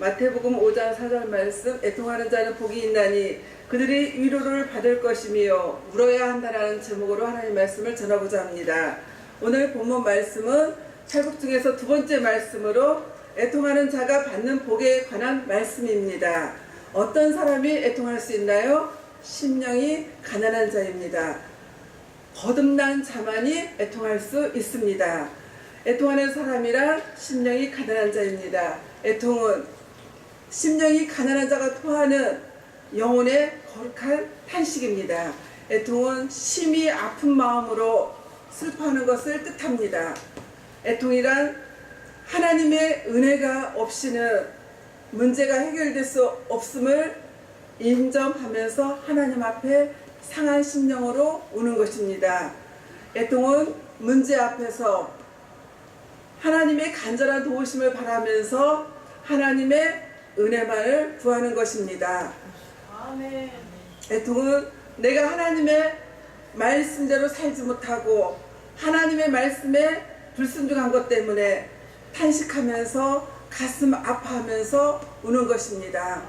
마태복음 5장 4절 말씀 애통하는 자는 복이 있나니 그들이 위로를 받을 것이며 울어야 한다라는 제목으로 하나님 말씀을 전하고자 합니다. 오늘 본문 말씀은 찰국 중에서 두 번째 말씀으로 애통하는 자가 받는 복에 관한 말씀입니다. 어떤 사람이 애통할 수 있나요? 심령이 가난한 자입니다. 거듭난 자만이 애통할 수 있습니다. 애통하는 사람이란 심령이 가난한 자입니다. 애통은 심령이 가난한 자가 토하는 영혼의 거룩한 탄식입니다. 애통은 심히 아픈 마음으로 슬퍼하는 것을 뜻합니다. 애통이란 하나님의 은혜가 없이는 문제가 해결될 수 없음을 인정하면서 하나님 앞에 상한 심령으로 우는 것입니다. 애통은 문제 앞에서 하나님의 간절한 도우심을 바라면서 하나님의 은혜만을 구하는 것입니다. 아멘. 애통은 내가 하나님의 말씀대로 살지 못하고 하나님의 말씀에 불순종한 것 때문에 탄식하면서 가슴 아파하면서 우는 것입니다.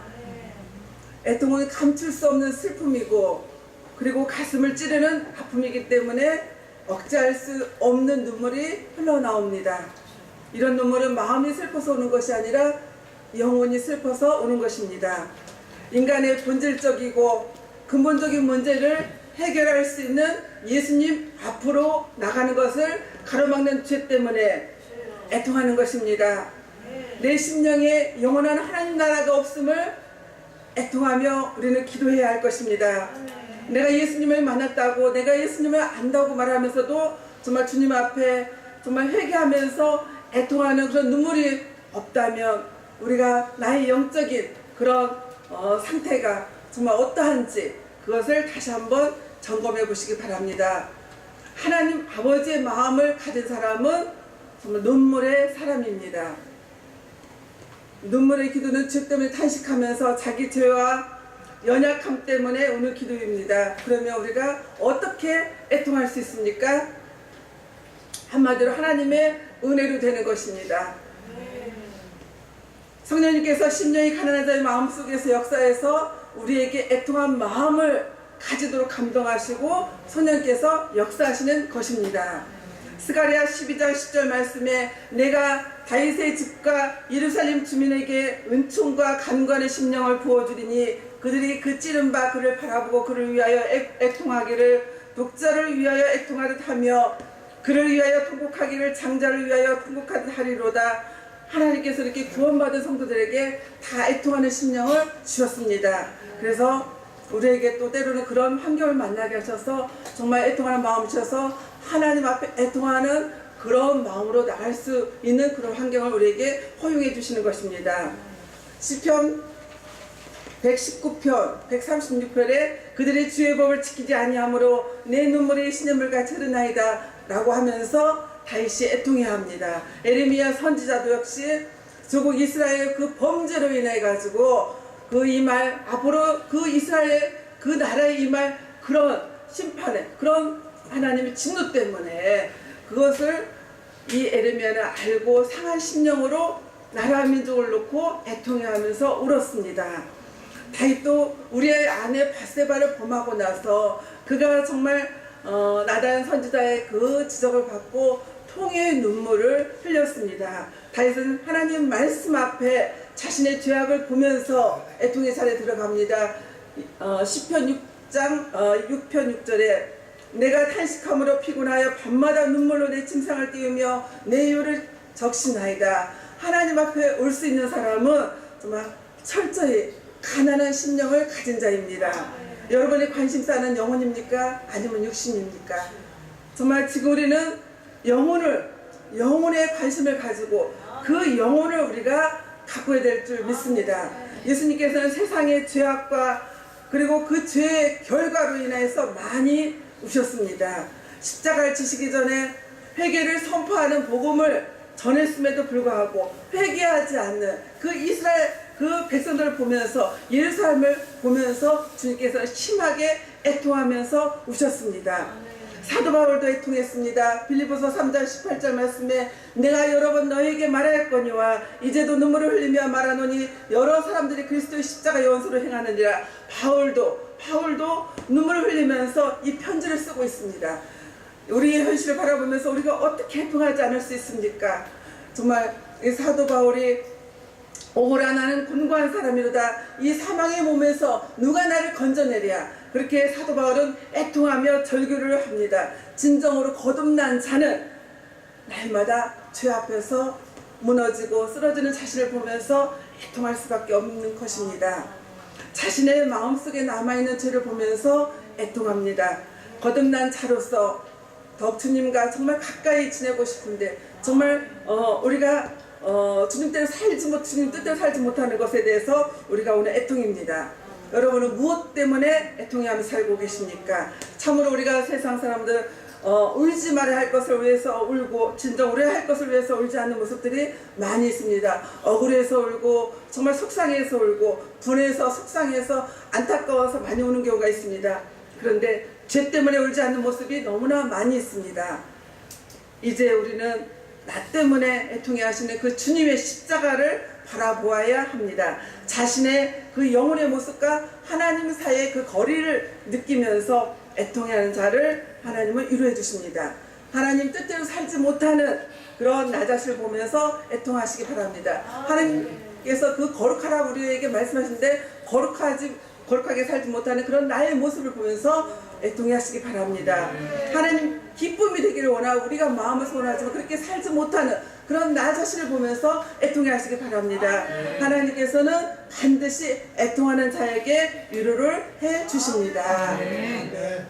애통은 감출 수 없는 슬픔이고 그리고 가슴을 찌르는 아픔이기 때문에 억제할 수 없는 눈물이 흘러나옵니다. 이런 눈물은 마음이 슬퍼서 오는 것이 아니라 영혼이 슬퍼서 오는 것입니다. 인간의 본질적이고 근본적인 문제를 해결할 수 있는 예수님 앞으로 나가는 것을 가로막는 죄 때문에 애통하는 것입니다. 내 심령에 영원한 하나님 나라가 없음을 애통하며 우리는 기도해야 할 것입니다. 내가 예수님을 만났다고 내가 예수님을 안다고 말하면서도 정말 주님 앞에 정말 회개하면서 애통하는 그런 눈물이 없다면 우리가 나의 영적인 그런 어, 상태가 정말 어떠한지 그것을 다시 한번 점검해 보시기 바랍니다. 하나님 아버지의 마음을 가진 사람은 정말 눈물의 사람입니다. 눈물의 기도는 죄 때문에 탄식하면서 자기 죄와 연약함 때문에 오는 기도입니다. 그러면 우리가 어떻게 애통할 수 있습니까? 한마디로 하나님의 은혜로 되는 것입니다. 성령님께서 심령이 가난한 자의 마음속에서 역사해서 우리에게 애통한 마음을 가지도록 감동하시고 성령께서 역사하시는 것입니다. 스가랴 12장 10절 말씀에 내가 다윗의 집과 예루살렘 주민에게 은총과 간관의 심령을 부어주리니 그들이 그 찌른 바 그를 바라보고 그를 위하여 애, 애통하기를 독자를 위하여 애통하듯 하며 그를 위하여 통곡하기를 장자를 위하여 통곡하듯 하리로다 하나님께서 이렇게 구원받은 성도들에게 다 애통하는 심령을 주셨습니다. 그래서 우리에게 또 때로는 그런 환경을 만나게 하셔서 정말 애통하는 마음을 주셔서 하나님 앞에 애통하는 그런 마음으로 나갈 수 있는 그런 환경을 우리에게 허용해 주시는 것입니다. 시편 119편, 136편에 그들의 주의 법을 지키지 아니하므로 내 눈물이 신연물같이 흐르나이다 라고 하면서 다윗이 애통해야 합니다. 에레미야 선지자도 역시 조국 이스라엘 그 범죄로 인해 가지고 그 이 말 앞으로 그 이스라엘 그 나라에 임할 그런 심판에 그런 하나님의 진노 때문에 그것을 이 에레미야는 알고 상한 심령으로 나라 민족을 놓고 애통해하면서 울었습니다. 다윗도 우리의 아내 바세바를 범하고 나서 그가 정말 어, 나단 선지자의 그 지적을 받고 통의 눈물을 흘렸습니다. 다윗은 하나님 말씀 앞에 자신의 죄악을 보면서 애통의 살에 들어갑니다. 어, 10편 6장 어, 6편 6절에 내가 탄식함으로 피곤하여 밤마다 눈물로 내 침상을 띄우며 내 요를 적시나이다. 하나님 앞에 올 수 있는 사람은 정말 철저히 가난한 심령을 가진 자입니다. 여러분의 관심사는 영혼입니까? 아니면 육신입니까? 정말 지금 우리는 영혼을 영혼에 관심을 가지고 그 영혼을 우리가 가꿔야 될 줄 믿습니다. 예수님께서는 세상의 죄악과 그리고 그 죄의 결과로 인해서 많이 우셨습니다. 십자가를 지시기 전에 회개를 선포하는 복음을 전했음에도 불구하고 회개하지 않는 그 이스라엘 그 백성들을 보면서 예루살렘을 보면서 주님께서 심하게 애통하면서 우셨습니다. 사도 바울도 애통했습니다. 빌리보서 3장 18절 말씀에 내가 여러 번 너에게 말하였거니와 이제도 눈물을 흘리며 말하노니 여러 사람들이 그리스도의 십자가 연소로 행하느니라. 바울도 바울도 눈물을 흘리면서 이 편지를 쓰고 있습니다. 우리의 현실을 바라보면서 우리가 어떻게 해통하지 않을 수 있습니까? 정말 이 사도 바울이 오호라 나는 곤고한 사람이로다. 이 사망의 몸에서 누가 나를 건져내랴? 그렇게 사도 바울은 애통하며 절규를 합니다. 진정으로 거듭난 자는 날마다 죄 앞에서 무너지고 쓰러지는 자신을 보면서 애통할 수밖에 없는 것입니다. 자신의 마음속에 남아있는 죄를 보면서 애통합니다. 거듭난 자로서 더욱 주님과 정말 가까이 지내고 싶은데 정말 어, 우리가 어, 주님대로 살지 못 주님 뜻대로 살지 못하는 것에 대해서 우리가 오늘 애통입니다. 여러분은 무엇 때문에 애통해하며 살고 계십니까? 참으로 우리가 세상 사람들 어, 울지 말아야 할 것을 위해서 울고 진정 울어야 할 것을 위해서 울지 않는 모습들이 많이 있습니다. 억울해서 울고 정말 속상해서 울고 분해서 속상해서 안타까워서 많이 우는 경우가 있습니다. 그런데 죄 때문에 울지 않는 모습이 너무나 많이 있습니다. 이제 우리는 나 때문에 애통해 하시는 그 주님의 십자가를 바라보아야 합니다. 자신의 그 영혼의 모습과 하나님 사이의 그 거리를 느끼면서 애통해하는 자를 하나님은 위로해 주십니다. 하나님 뜻대로 살지 못하는 그런 나 자신을 보면서 애통하시기 바랍니다. 하나님께서 그 거룩하라 우리에게 말씀하시는데 거룩하지 거룩하게 살지 못하는 그런 나의 모습을 보면서 애통해 하시기 바랍니다. 하나님 기쁨이 되기를 원하고 우리가 마음을 원하지만 그렇게 살지 못하는 그런 나 자신을 보면서 애통해 하시기 바랍니다. 하나님께서는 반드시 애통하는 자에게 위로를 해 주십니다. 네.